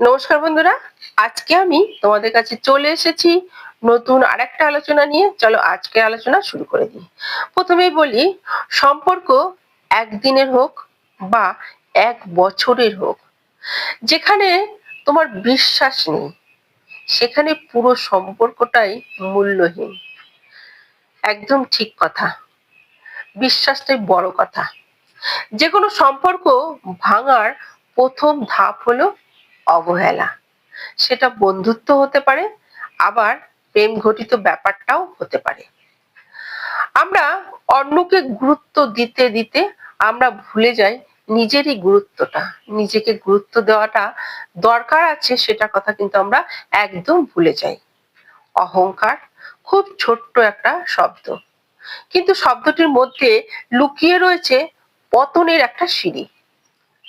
নমস্কার বন্ধুরা, আজকে আমি তোমাদের কাছে চলে এসেছি নতুন আরেকটা আলোচনা নিয়ে। চলো আজকে আলোচনা শুরু করে দিই। প্রথমেই বলি, সম্পর্ক একদিনের হোক বা এক বছরের হোক, যেখানে তোমার বিশ্বাস নেই, সেখানে পুরো সম্পর্কটাই মূল্যহীন। একদম ঠিক কথা। বিশ্বাসটাই বড় কথা। যে কোনো সম্পর্ক ভাঙার প্রথম ধাপ হলো অবহেলা। সেটা বন্ধুত্ব হতে পারে, আবার প্রেম ঘটিত ব্যাপারটাও হতে পারে। আমরা অন্যকে গুরুত্ব দিতে দিতে আমরা ভুলে যাই নিজেরই গুরুত্বটা, নিজেকে গুরুত্ব দেওয়াটা দরকার আছে সেটা কথা কিন্তু আমরা একদম ভুলে যাই। অহংকার খুব ছোট্ট একটা শব্দ। কিন্তু শব্দটির মধ্যে লুকিয়ে রয়েছে পতনের একটা সিঁড়ি।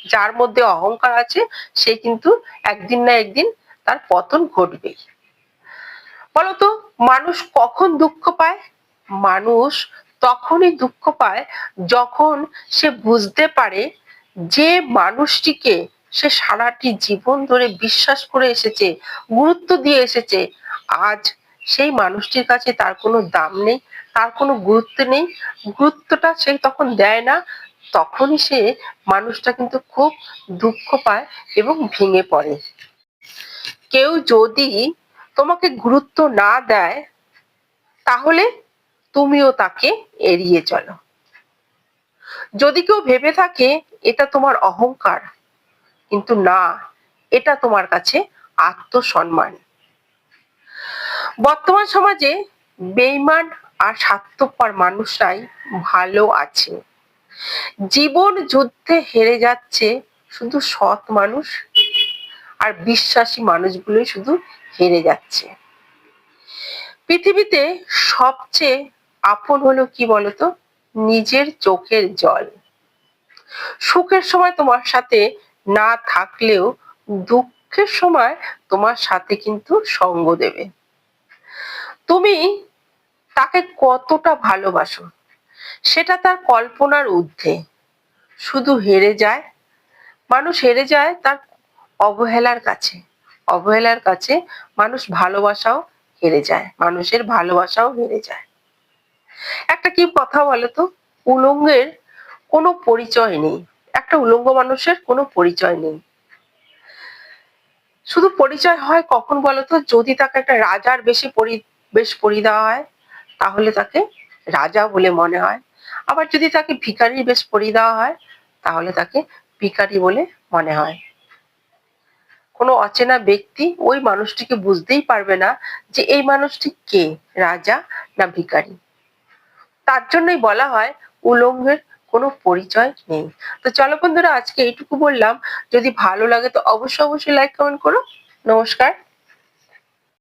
যার মধ্যে অহংকার আছে, সে কিন্তু একদিন না একদিন তার পতন ঘটবেই। বলতো, মানুষ কখন দুঃখ পায়? মানুষ তখনই দুঃখ পায় যখন সে বুঝতে পারে যে মানুষটিকে সে সারাটি জীবন ধরে বিশ্বাস করে এসেছে, গুরুত্ব দিয়ে এসেছে। আজ সেই মানুষটির কাছে তার কোনো দাম নেই, তার কোনো গুরুত্ব নেই। গুরুত্বটা সে তখন দেয় না তখনই সে মানুষটা কিন্তু খুব দুঃখ পায় এবং ভেঙে পড়ে। কেউ যদি তোমাকে গুরুত্ব না দেয়, তাহলে তুমিও তাকে এড়িয়ে চলো। যদি কেউ ভেবে থাকে, এটা তোমার অহংকার, কিন্তু না, এটা তোমার কাছে আত্মসম্মান। বর্তমান সমাজে বেইমান আর স্বার্থপর মানুষরাই ভালো আছে। জীবন যুদ্ধে হেরে যাচ্ছে শুধু সৎ মানুষ আর বিশ্বাসী মানুষগুলোই শুধু হেরে যাচ্ছে। পৃথিবীতে সবচেয়ে আপন হলো কি বলতো? নিজের চোখের জল। সুখের সময় তোমার সাথে না থাকলেও দুঃখের সময় তোমার সাথে কিন্তু সঙ্গ দেবে। তুমি তাকে কতটা ভালোবাসো? সেটা তার কল্পনার ঊর্ধ্বে। শুধু হেরে যায়, মানুষ হেরে যায় তার অবহেলার কাছে। অবহেলার কাছে মানুষ ভালোবাসাও হেরে যায়, মানুষের ভালোবাসাও হেরে যায়। একটা কি কথা বলতো? উলঙ্গের কোনো পরিচয় নেই। একটা উলঙ্গ মানুষের কোনো পরিচয় নেই। শুধু পরিচয় হয় কখন বলতো? যদি তাকে একটা রাজার বেশি পরি বেশ পরি দেওয়া হয়, তাহলে তাকে রাজা বলে মনে হয়। আবার যদি তাকে ভিকারির বেশ পরিয়ে দেওয়া হয়, তাহলে তাকে ভিকারি বলে মনে হয়। কোনো অচেনা ব্যক্তি ওই মানুষটিকে বুঝতেই পারবে না যে এই মানুষটি কে, রাজা না ভিকারি তার জন্যই বলা হয়, উলঙ্গের কোনো পরিচয় নেই। তো চলো বন্ধুরা, আজকে এইটুকু বললাম। যদি ভালো লাগে তো অবশ্যই অবশ্যই লাইক কমেন্ট করো। নমস্কার।